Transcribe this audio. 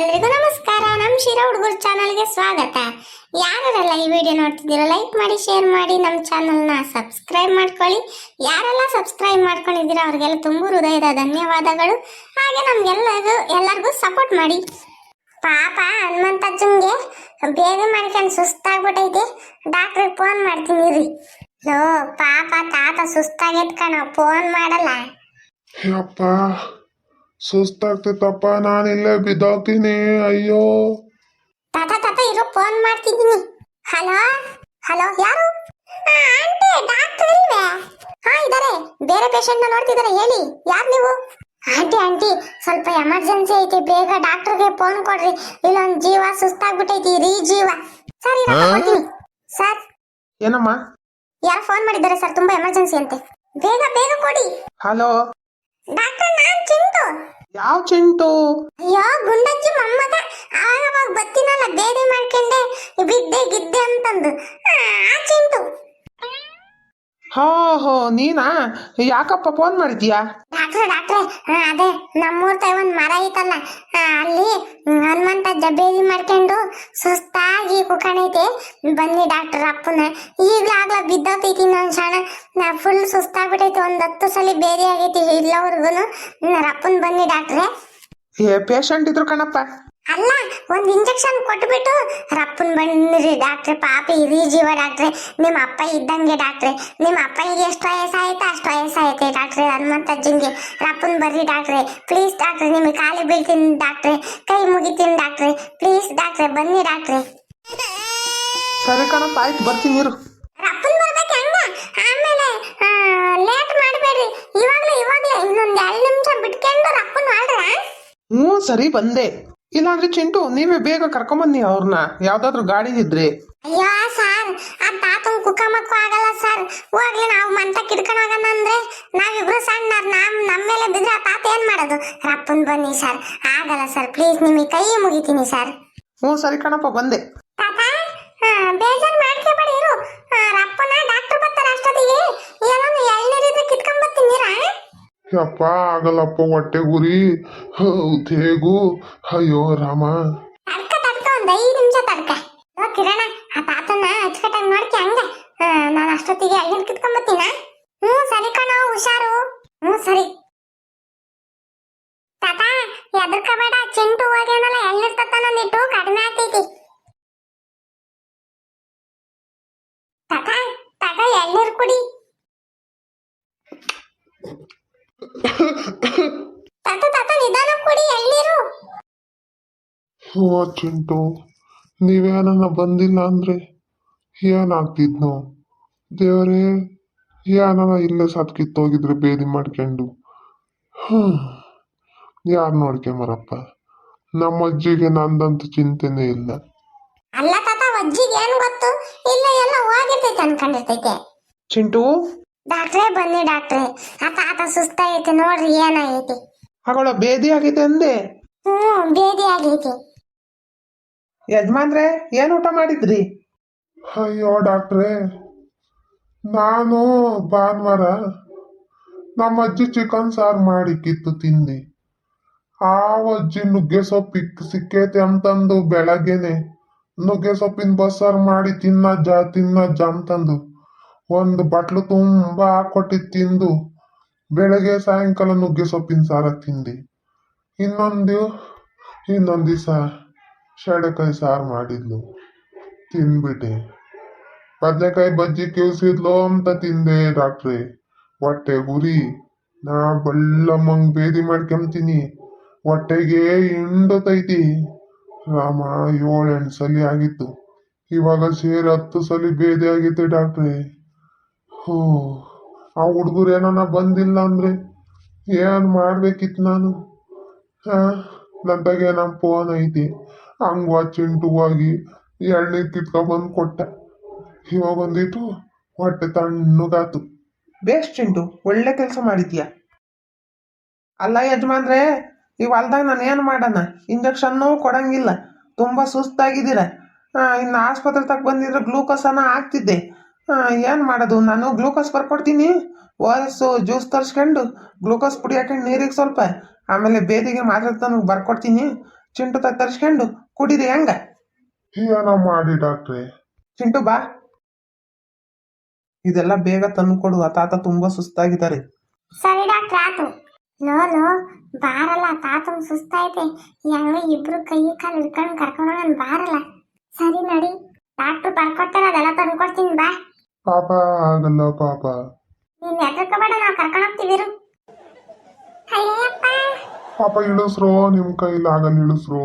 ಎಲ್ರಿಗೂ ನಮಸ್ಕಾರ. ನಮ್ಮ ಶಿರಾ ಹುಡುಗರ ಚಾನಲ್ಗೆ ಸ್ವಾಗತ. ಯಾರೆಲ್ಲ ಈ ವಿಡಿಯೋ ನೋಡ್ತಿದ್ದೀರೋ ಲೈಕ್ ಮಾಡಿ ಶೇರ್ ಮಾಡಿ ನಮ್ಮ ಚಾನಲ್ನ ಸಬ್ಸ್ಕ್ರೈಬ್ ಮಾಡ್ಕೊಳ್ಳಿ. ಯಾರೆಲ್ಲ ಸಬ್ಸ್ಕ್ರೈಬ್ ಮಾಡ್ಕೊಂಡಿದ್ದೀರೋ, ಅವ್ರಿಗೆಲ್ಲ ತುಂಬ ಹೃದಯದ ಧನ್ಯವಾದಗಳು. ಹಾಗೆ ನಮ್ಗೆಲ್ಲರಿಗೂ, ಎಲ್ಲರಿಗೂ ಸಪೋರ್ಟ್ ಮಾಡಿ. ಪಾಪ ಹನುಮಂತಜ್ಜಂಗೆ ಬೇಗ ಮಾಡ್ಕೊಂಡು ಸುಸ್ತಾಗ್ಬಿಟ್ಟೈತಿ ಡಾಕ್ಟ್ರಿಗೆ ಫೋನ್ ಮಾಡ್ತೀನಿ ರೀ ಲೋ, ಪಾಪ ತಾತ ಸುಸ್ತಾಗೈತ್ ಕಣ ಫೋನ್ ಮಾಡಲ್ಲ. ಸುಸ್ತಾಗ್ತೈತಪ್ಪ ನಾನಿಲ್ಲೇ ಬಿದ್ದೋಗ್ತೀನಿ ಅಯ್ಯೋ. ತಾತ ತಾತ ಇರೋ ಫೋನ್ ಮಾಡ್ತಿದ್ದೀನಿ. ಹಲೋ? ಹಲೋ ಯಾರು? ಆಂಟಿ ಡಾಕ್ಟರ್ ಇಲ್ವೇ? ಹಾ ಇದಾರೆ. ಬೇರೆ ಪೇಷಂಟ್ ನೋಡ್ತಿದಾರೆ ಹೇಳಿ. ಯಾರು ನೀವು? ಆಂಟಿ ಆಂಟಿ ಸ್ವಲ್ಪ ಎಮರ್ಜೆನ್ಸಿ ಐತಿ ಬೇಗ ಡಾಕ್ಟರ್ಗೆ ಫೋನ್ ಕೊಡ್ರಿ. ಇಲ್ಲೊಂದು ಜೀವ ಸುಸ್ತಾಗ್ಬಿಟ್ಟೈತಿ ರೀ ಜೀವ. ಸರಿ ಕೊಡ್ತೀನಿ ಸರ್. ಏನಮ್ಮ? ಯಾರು ಫೋನ್ ಮಾಡಿದ್ದಾರೆ ಸರ್ ತುಂಬಾ ಎಮರ್ಜೆನ್ಸಿ ಅಂತೆ. ಬೇಗ ಬೇಗ ಕೊಡಿ. ಹಲೋ? ಡಾಕ್ಟರ್ ನಾನ್ ಚಿಂಟು. ಯಾವ ಚೆಂಟು? ಯಾವ ಗುಂಡಜ್ಜಿ ಆವಾಗ ಬತ್ತಿನಲ್ಲ ಬೇರೆ ಮಾಡ್ಕೊಂಡೆ ಬಿದ್ದೆ ಗಿದ್ದೆ ಅಂತಂದು. ಆ ಚಿಂಟು. ಹೋ ಹೋ ನೀನಾ? ಯಾಕಪ್ಪ ಫೋನ್ ಮಾಡಿದ್ಯಾ? ಡಾಕ್ಟ್ರೆ ಡಾಕ್ಟ್ರೆ ಅದೇ ನಮ್ಮೂರ್ ತಾಯಿ ಒಂದ್ ಮರ ಐತಲ್ಲ ಆ, ಅಲ್ಲಿ ಹನುಮಂತ ಜಬೇರಿ ಮಾಡ್ಕೊಂಡು ಸುಸ್ತಾಗಿ ಕುಕಣೈತೆ ಬನ್ನಿ ಡಾಕ್ಟರ್ ಅಪ್ಪನ. ಈಗ್ಲೂ ಆಗ್ಲ ಬಿದ್ದೋತೈತಿ ನನ್ ಸಣ್ಣ ಫುಲ್ ಸುಸ್ತಾಗ್ಬಿಟ್ಟೈತಿ ಒಂದ್ ಹತ್ತು ಸಲ ಬೇರೆ ಆಗೈತಿ ಇಲ್ಲವರ್ಗುನು. ಅಪ್ಪನ್ ಬನ್ನಿ ಡಾಕ್ಟ್ರೆ. ಏ ಪೇಷಂಟ್ ಇದ್ರು ಕಣಪ್ಪ. ಅಲ್ಲ ಒಂದು ಇಂಜೆಕ್ಷನ್ ಕೊಟ್ಬಿಟ್ಟು ರಪ್ಪನ್ ಬಣ್ಣರಿ ಡಾಕ್ಟ್ರೆ ಪಾಪ ಇರಿ ಜೀವ ಡಾಕ್ಟ್ರೆ ನಿಮ್ಮ ಅಪ್ಪ ಇದ್ದಂಗೆ ಡಾಕ್ಟ್ರೆ ನಿಮ್ಮ ಅಪ್ಪನಿಗೆ ಎಷ್ಟು ವಯಸ್ಸಾಯ್ತು ಅಷ್ಟು ವಯಸ್ಸಾಯ್ತೆ ಡಾಕ್ಟ್ರೆ ಹನುಮಂತ ಹನುಮಂತಜ್ಜಂಗೆ ರಪ್ಪನ್ ಬರ್ರಿ ಡಾಕ್ಟ್ರೆ ಪ್ಲೀಸ್ ಡಾಕ್ಟ್ರೆ ನಿಮಗೆ ಕಾಲಿ ಬೀಳ್ತೀನಿ ಡಾಕ್ಟ್ರೆ ಕೈ ಮುಗಿತೀನಿ ಡಾಕ್ಟ್ರೆ ಪ್ಲೀಸ್ ಡಾಕ್ಟ್ರೆ ಬನ್ನಿ ಡಾಕ್ಟ್ರೆ. ಸರಿ ಕಣಪ್ಪ ಆಯ್ತು ಬರ್ತೀನಿ ರಪ್ಪನ್ ಬರ್ಬೇಕು ಹೆಂಗ? ಆಮೇಲೆ ಲೇಟ್ ಮಾಡಬೇಡ್ರಿ. ಇವಾಗಲೇ ಇವಾಗಲೇ ಇನ್ನೊಂದು ಎರಡು ನಿಮಿಷ ಬಿಟ್ಕೊಂಡು ರಪ್ಪನ್ ಮಾಡ್ರ? ಹ್ಞೂ ಸರಿ ಬಂದೆ. ಇಲ್ಲಾಂದ್ರೆ ಚಿಂಟು ನೀವೇ ಬೇಗ ಕರ್ಕೊಂಬನ್ನಿ ಅವ್ರನ್ನ ಯಾವ್ದಾದ್ರು ಗಾಡಿ ಇದ್ರೆ. ಅಯ್ಯೋ ಸರ್ ಆ ತಾತನ್ ಕುಕ್ಕಮಕ್ಕೂ ಆಗಲ್ಲ ಸರ್. ಹೋಗ್ಲಿ ನಾವು ಮಂಟ ಕಿಡ್ಕೊಂಡು ಹೋಗೋಣ ಅಂದ್ರೆ ನಾವಿಬ್ರು ಸಣ್ಣ ನಮ್ ನಮ್ಮ ಮೇಲೆ ಬಿದ್ರೆ ಆ ತಾತ ಏನ್ ಮಾಡೋದು? ರಪ್ಪನ್ ಬನ್ನಿ ಸರ್. ಆಗಲ್ಲ ಸರ್ ಪ್ಲೀಸ್ ನಿಮಗೆ ಕೈ ಮುಗಿತೀನಿ ಸರ್. ಹ್ಞೂ ಸರಿ ಕಣಪ್ಪ ಬಂದೆ. ತಾತ? ಆ, ಬೇಜಾರ್ ಮಾಡ್ಕೋಬೇಡಿ ಇರು ಆ, ರಪ್ಪನ ಡಾಕ್ಟರ್ ಬರ್ತಾರೆ ಅಷ್ಟೊತ್ತಿಗೆ ಏನೋ ಎಳ್ನೀರಿದ್ರೆ ಕಿತ್ಕೊಂಡ್ ಬರ್ತೀನಿ ನೀರಾ ಯಪ್ಪ ಆಗಲ್ಲಪ್ಪ ಹೊಟ್ಟೆ ಗುರಿ ಹೇಗೂ ಅಯ್ಯೋ, ರಾಮ. ತಡ್ಕ ತಡ್ಕ, ಒಂದ್ ನಿಮಿಷ ತಡ್ಕ. ಓ ಕಿರಣ, ಆ ತಾತನ ಅಚ್ಚುಕಟ್ಟಾಗಿ ನೋಡ್ಕಿ ಹಂಗ. ನಾನು ಅಷ್ಟೊತ್ತಿಗೆ ಎಳ್ನೀರು ಕಿತ್ಕೊಂಬತ್ತೀನ ಹ್ಞೂ, ಸರಿ ಕಣೋ, ಹುಷಾರು. ಹ್ಞೂ, ಸರಿ. ತಾತ ಎದರ್ಕಬೇಡ ಚಿಂಟು ಹೋಗ್ಯಾನಲ್ಲ ಎಳ್ನೀರು ತತ್ತಾನೊಂದಿಟ್ಟು ಕಡಿಮೆ ಆಗ್ತೈತಿ. ತಾತ ತಾತ ಎಳ್ನೀರು ಕುಡಿ ನಿಧಾನ ಕೊಡಿ ಎಳ್ನೀರು. ಓ ಚಿಂಟು ನೀವೇನನ್ನ ಬಂದಿಲ್ಲ ಅಂದ್ರೆ ಏನಾಗ್ತಿದ್ನೋ? ದೇವರೇ ಏನನ ಇಲ್ಲೇ ಸತ್ ಕಿತ್ತೋಗಿದ್ರೆ ಬೇದಿ ಮಾಡ್ಕೊಂಡು. ಹ್ಮ್ ಯಾರು ನೋಡ್ಕೊಂಬರಪ್ಪ ನಮ್ಮ ಅಜ್ಜಿಗೆ ನಂದಂತ ಚಿಂತೆನೇ ಇಲ್ಲ. ಅಲ್ಲ ತಾತ ಅಜ್ಜಿಗೆ ಏನ್ ಗೊತ್ತು? ಇಲ್ಲ ಎಲ್ಲ ಹೋಗಿರ್ತೈತೆ ಅನ್ಕೊಂಡಿರ್ತೈತೆ. ಚಿಂಟು? ಡಾಕ್ಟ್ರೇ ಬನ್ನಿ ಡಾಕ್ಟ್ರೇ. ಆ ತಾತ ಸುಸ್ತಾಗೈತೆ ನೋಡ್ರಿ ಏನಾಗೈತಿ? ಹಾಗಳ ಬೇದಿ ಆಗಿದೆ ಅಂದೆ ಹ್ಮ್ ಬೇದಿ ಆಗೈತಿ ಯಜಮಾನ್ರೆ ಏನ್ ಊಟ ಮಾಡಿದ್ರಿ? ಅಯ್ಯೋ ಡಾಕ್ಟ್ರೇ ನಾನು ಭಾನುವಾರ ನಮ್ಮ ಅಜ್ಜಿ ಚಿಕನ್ ಸಾರು ಮಾಡಿಕ್ಕಿತ್ತು ತಿಂದಿ. ತಿಂದೆ ಆ ಅಜ್ಜಿ ನುಗ್ಗೆ ಸೊಪ್ಪು ಸಿಕ್ಕೈತೆ ಅಂತಂದು ಬೆಳಗ್ಗೆನೆ ನುಗ್ಗೆ ಸೊಪ್ಪಿನ ಬಸ್ಸಾರು ಮಾಡಿ ತಿನ್ನಜ್ಜ ತಿನ್ನಜ್ಜ ಅಂತಂದು ಒಂದು ಬಟ್ಲು ತುಂಬ ಹಾಕೊಟ್ಟಿದ್ದು ತಿಂದು ಬೆಳಗ್ಗೆ ಸಾಯಂಕಾಲ ನುಗ್ಗೆ ಸೊಪ್ಪಿನ ಸಾರ ತಿಂದೆ. ಇನ್ನೊಂದು ಇನ್ನೊಂದು ದಿವಸ ಶಡೆಕಾಯಿ ಸಾರು ಮಾಡಿದ್ಲು. ತಿಂದ್ಬಿಟ್ಟೆ. ಬದನೆಕಾಯಿ ಬಜ್ಜಿ ಕಿವ್ಸಿದ್ಲು ಅಂತ ತಿಂದೆ ಡಾಕ್ಟ್ರೆ ಹೊಟ್ಟೆ ಗುರಿ. ನಾ ಬಳ್ಳಮ್ಮಂಗ್ ಬೇದಿ ಮಾಡ್ಕೊಂತೀನಿ ಹೊಟ್ಟೆಗೆ ಹಿಂಡತೈತಿ. ರಾಮ ಏಳೆಂಟು ಸಲ ಆಗಿತ್ತು. ಇವಾಗ ಸೇರಿ ಹತ್ತು ಸಲ ಬೇದಿ ಆಗಿತ್ತು ಡಾಕ್ಟ್ರೆ ಹೋ. ಆ ಹುಡುಗರು ಏನನ ಬಂದಿಲ್ಲ ಅಂದ್ರೆ ಏನು ಮಾಡ್ಬೇಕಿತ್ತು ನಾನು? ಹಾ ನಂತಾಗೆ ನಮ್ಮ ಫೋನ್ ಐತಿ. ಹಂಗ ಚಿಂಟು ಹೋಗಿ ಎಳ್ನೀರು ಕಿತ್ಕೊಂಡ್ಬಂದು ಕೊಟ್ಟೆ. ಇವಾಗ ಬಂದಿತ್ತು, ಹೊಟ್ಟೆ ತಣ್ಣಗಾತು. ಬೇಸ್ಟ್ ಚಿಂಟು, ಒಳ್ಳೆ ಕೆಲಸ ಮಾಡಿದ್ಯ? ಅಲ್ಲ ಯಜಮಾನ್ರೆ, ಈ ಹೊಲ್ದಾಗ ನಾನು ಏನು ಮಾಡೋಣ? ಇಂಜೆಕ್ಷನ್ನು ಕೊಡಂಗಿಲ್ಲ. ತುಂಬ ಸುಸ್ತಾಗಿದ್ದೀರ. ಇನ್ನು ಆಸ್ಪತ್ರೆ ತಗ ಬಂದಿದ್ರೆ ಗ್ಲೂಕೋಸನ್ನ ಹಾಕ್ತಿದ್ದೆ. ಏನು ಮಾಡೋದು? ನಾನು ಗ್ಲೂಕೋಸ್ ಬರ್ಕೊಡ್ತೀನಿ. ಓ ಎಸ್ ಜ್ಯೂಸ್ ತರಿಸ್ಕೊಂಡು ಗ್ಲೂಕೋಸ್ ಪುಡಿ ಹಾಕೊಂಡು ನೀರಿಗೆ ಸ್ವಲ್ಪ. ಆಮೇಲೆ ಬೇದಿಗೆ ಮಾತ್ರ ತನಗೆ ಬರ್ಕೊಡ್ತೀನಿ. ಚಿಂಟು ತರಿಸ್ಕೊಂಡು ಕುಡೀರಿ ಹೆಂಗ? ಏನೋ ಮಾಡಿ ಡಾಕ್ಟ್ರಿ. ಚಿಂಟು ಬಾ. ಇದೆಲ್ಲ ಬೇಗ ತಂದು ಕೊಡು. ಆ ತಾತ ತುಂಬಾ ಸುಸ್ತಾಗಿದ್ದಾರೆ. ಸರಿ ಡಾಕ್ಟ್ರ್ ಆತು ಲೋಲು ಬಾರಲ್ಲ. ತಾತ ಸುಸ್ತಾಯ್ತೆ. ಯಾವ ಇಬ್ರು ಕೈ ಕಾಲು ಹಿಡ್ಕೊಂಡು ಕರ್ಕೊಂಡು ಬಾರಲ್ಲ. ಸರಿ ನಡಿ. ಡಾಕ್ಟ್ರು ಬರ್ಕೊಡ್ತಾರೆ. ಅದೆಲ್ಲ ತಂದ್ಕೊಡ್ತೀನಿ. ಬಾ. ಪಾಪ ಆಗಲ್ಲ ಪಾಪ ನೀನ್ ಹೆದರ್ಕೋಬೇಡ ನಾವು ಕರ್ಕೊಂಡು ಹೋಗ್ತೀವಿ ಇರು. ಅಯ್ಯಪ್ಪ ಪಾಪ ಇಳಿಸ್ರೋ ನಿಮ್ ಕೈಲಾಗಲ್ಲ ಇಳಿಸ್ರೋ